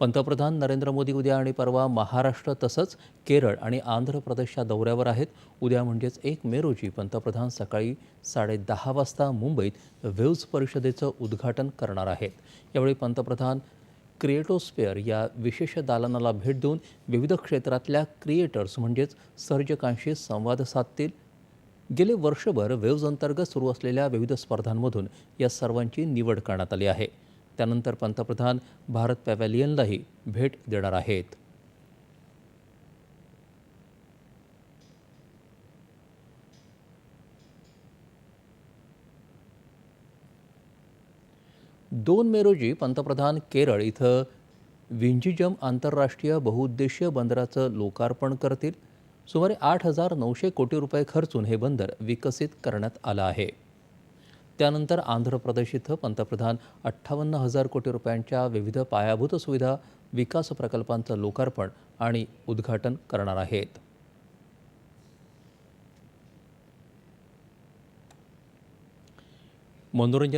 पंतप्रधान नरेंद्र मोदी उद्या आणि परवा महाराष्ट्र तसंच केरळ आणि आंध्र प्रदेशच्या दौऱ्यावर आहेत. उद्या म्हणजेच एक मे रोजी पंतप्रधान सकाळी साडेदहा वाजता मुंबईत वेव्ज परिषदेचं उद्घाटन करणार आहेत. यावेळी पंतप्रधान क्रिएटोस्पेअर या विशेष दालनाला भेट देऊन विविध क्षेत्रातल्या क्रिएटर्स म्हणजेच सर्जकांशी संवाद साधतील. गेले वर्षभर वेव्ज अंतर्गत सुरू असलेल्या विविध स्पर्धांमधून या सर्वांची निवड करण्यात आली आहे. त्यानंतर पंतप्रधान भारत पॅव्हॅलियनलाही भेट देणार आहेत. दोन मे रोजी पंतप्रधान केरळ इथं विंजिजम आंतरराष्ट्रीय बहुउद्देशीय बंदराचं लोकार्पण करतील. सुमारे आठ हजार नऊशे कोटी रुपये खर्चून हे बंदर विकसित करण्यात आलं आहे. त्यानंतर आंध्र प्रदेश इथं पंतप्रधान अठ्ठावन्न हजार कोटी रुपयांच्या विविध पायाभूत सुविधा विकास प्रकल्पांचं लोकार्पण आणि उद्घाटन करणार आहेत. मनोरंजन